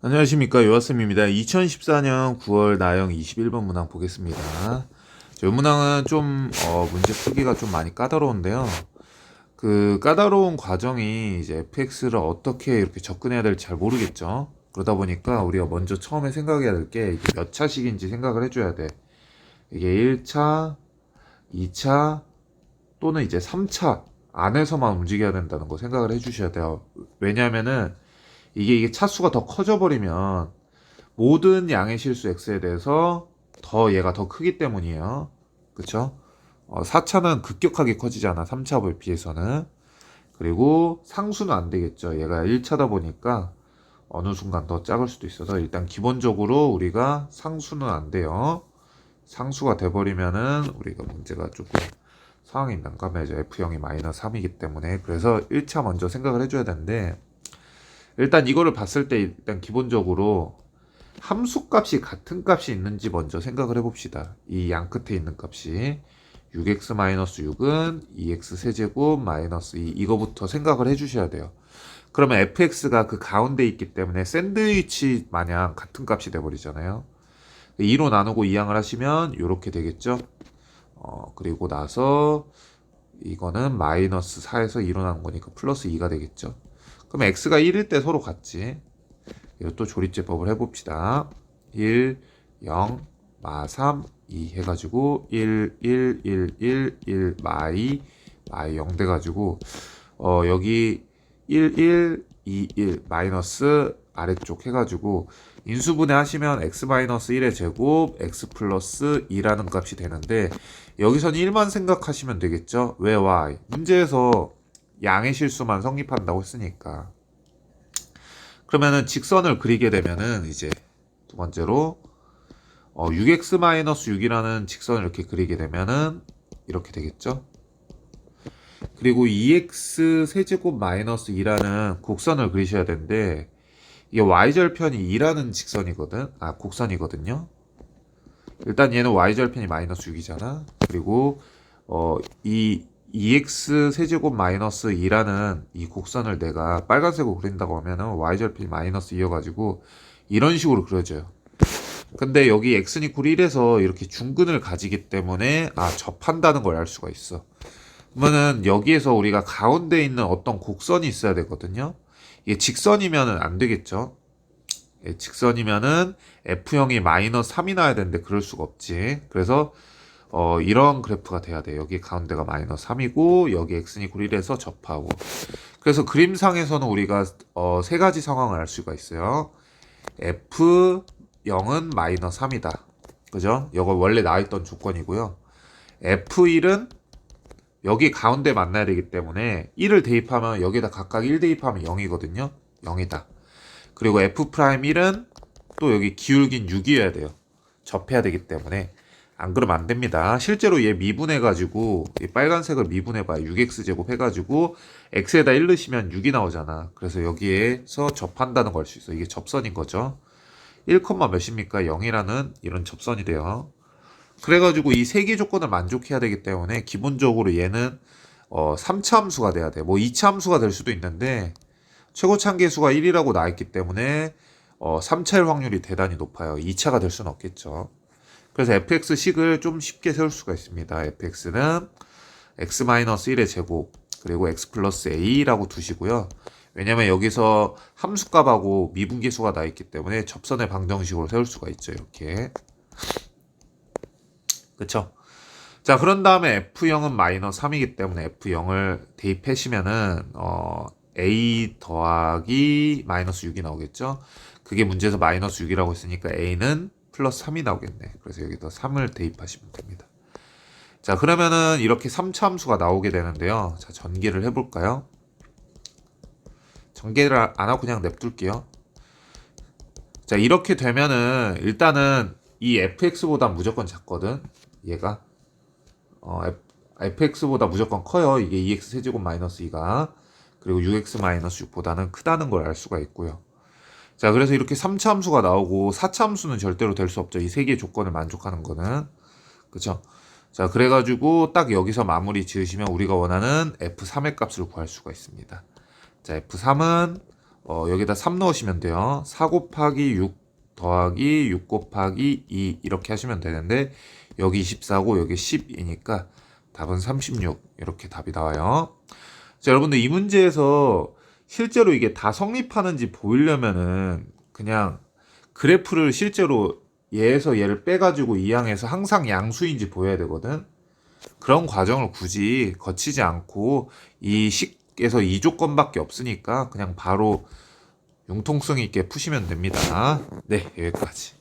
안녕하십니까 요아쌤입니다. 2014년 9월 나영 21번 문항 보겠습니다. 자, 이 문항은 좀 어, 문제 풀기가 좀 많이 까다로운데요. 그 까다로운 과정이 이제 fx를 어떻게 이렇게 접근해야 될지 잘 모르겠죠. 그러다 보니까 우리가 먼저 처음에 생각해야 될 게 몇 차식인지 생각을 해줘야 돼. 이게 1차, 2차 또는 이제 3차 안에서만 움직여야 된다는 거 생각을 해주셔야 돼요. 왜냐하면은 이게 이게 차수가 더 커져 버리면 모든 양의 실수 x에 대해서 더 얘가 더 크기 때문이에요. 그쵸? 어, 4차는 급격하게 커지잖아. 3차에 비해서는. 그리고 상수는 안 되겠죠. 얘가 1차다 보니까 어느 순간 더 작을 수도 있어서 일단 기본적으로 우리가 상수는 안 돼요. 상수가 돼버리면은 우리가 문제가 조금 상황이 난감해져. F형이 마이너스 3이기 때문에. 그래서 1차 먼저 생각을 해줘야 되는데 일단 이거를 봤을 때 일단 기본적으로 함수 값이 같은 값이 있는지 먼저 생각을 해봅시다. 이 양 끝에 있는 값이 6x-6은 2x 세제곱 마이너스 2 이거부터 생각을 해주셔야 돼요. 그러면 fx가 그 가운데 있기 때문에 샌드위치 마냥 같은 값이 돼버리잖아요. 2로 나누고 이항을 하시면 이렇게 되겠죠. 어, 그리고 나서 이거는 마이너스 4에서 2로 나눈 거니까 플러스 2가 되겠죠. 그럼 x가 1일 때 서로 같지. 이것도 조립제법을 해봅시다. 1, 0, 마 3, 2 해가지고 1, 1, 1, 1, 1, 마 2, 마 0 돼가지고 어 여기 1, 1, 2, 1 마이너스 아래쪽 해가지고 인수분해 하시면 x 마이너스 1의 제곱 x 플러스 2라는 값이 되는데 여기서는 1만 생각하시면 되겠죠? 왜 y? 문제에서 양의 실수만 성립한다고 했으니까. 그러면은 직선을 그리게 되면은 이제 두 번째로 어, 6x-6이라는 직선을 이렇게 그리게 되면은 이렇게 되겠죠? 그리고 2x 세제곱 마이너스 2라는 곡선을 그리셔야 되는데 이게 y절편이 2라는 직선이거든. 아, 곡선이거든요. 일단 얘는 y절편이 마이너스 6이잖아. 그리고 어, 이 2x 세제곱 마이너스 2라는 이 곡선을 내가 빨간색으로 그린다고 하면은 y절편이 마이너스 2여가지고 이런 식으로 그려져요. 근데 여기 x는 이퀄 1에서 이렇게 중근을 가지기 때문에 아 접한다는 걸 알 수가 있어. 그러면은 여기에서 우리가 가운데 있는 어떤 곡선이 있어야 되거든요. 이게 직선이면은 안 되겠죠. 예, 직선이면은 f형이 마이너스 3이 나야 되는데 그럴 수가 없지. 그래서 어, 이런 그래프가 돼야 돼. 여기 가운데가 마이너스 3이고, 여기 이퀄 1에서 접하고. 그래서 그림상에서는 우리가 어, 세 가지 상황을 알 수가 있어요. f0은 마이너스 3이다. 그죠? 이거 원래 나와있던 조건이고요. f1은 여기 가운데 만나야 되기 때문에 1을 대입하면 여기다 각각 1 대입하면 0이거든요. 0이다. 그리고 f'1은 또 여기 기울긴 6이어야 돼요. 접해야 되기 때문에 안 그러면 안 됩니다. 실제로 얘 미분해가지고 이 빨간색을 미분해봐요. 6x 제곱 해가지고 x에다 1 넣으시면 6이 나오잖아. 그래서 여기에서 접한다는 걸수 있어. 이게 접선인 거죠. 1, 몇입니까? 0이라는 이런 접선이 돼요. 그래가지고 이 세 개 조건을 만족해야 되기 때문에 기본적으로 얘는 어 3차 함수가 돼야 돼. 뭐 2차 함수가 될 수도 있는데 최고 참계수가 1이라고 나있기 때문에 어 3차일 확률이 대단히 높아요. 2차가 될 수는 없겠죠. 그래서 fx식을 좀 쉽게 세울 수가 있습니다. fx는 x-1의 제곱 그리고 x 플러스 a라고 두시고요. 왜냐면 여기서 함수값하고 미분계수가 나 있기 때문에 접선의 방정식으로 세울 수가 있죠. 이렇게. 그쵸? 자, 그런 다음에 F0은 마이너스 3이기 때문에 F0을 대입하시면은, 어, A 더하기 마이너스 6이 나오겠죠? 그게 문제에서 마이너스 6이라고 했으니까 A는 플러스 3이 나오겠네. 그래서 여기다 3을 대입하시면 됩니다. 자, 그러면은 이렇게 3차 함수가 나오게 되는데요. 자, 전개를 해볼까요? 전개를 안 하고 그냥 냅둘게요. 자, 이렇게 되면은 일단은 이 fx보다 무조건 작거든. 얘가 어, fx보다 무조건 커요. 이게 2x 세제곱 마이너스 2가 그리고 6x 마이너스 6보다는 크다는 걸 알 수가 있고요. 자, 그래서 이렇게 3차 함수가 나오고 4차 함수는 절대로 될 수 없죠. 이 세 개의 조건을 만족하는 거는. 그쵸? 자, 그래가지고 딱 여기서 마무리 지으시면 우리가 원하는 F3의 값을 구할 수가 있습니다. 자, F3은 어, 여기다 3 넣으시면 돼요. 4 곱하기 6 더하기 6 곱하기 2 이렇게 하시면 되는데 여기 24고 여기 10이니까 답은 36 이렇게 답이 나와요. 자, 여러분들 이 문제에서 실제로 이게 다 성립하는지 보이려면은 그냥 그래프를 실제로 얘에서 얘를 빼가지고 이 항에서 항상 양수인지 보여야 되거든. 그런 과정을 굳이 거치지 않고 이 식에서 이 조건밖에 없으니까 그냥 바로 융통성 있게 푸시면 됩니다. 네, 여기까지.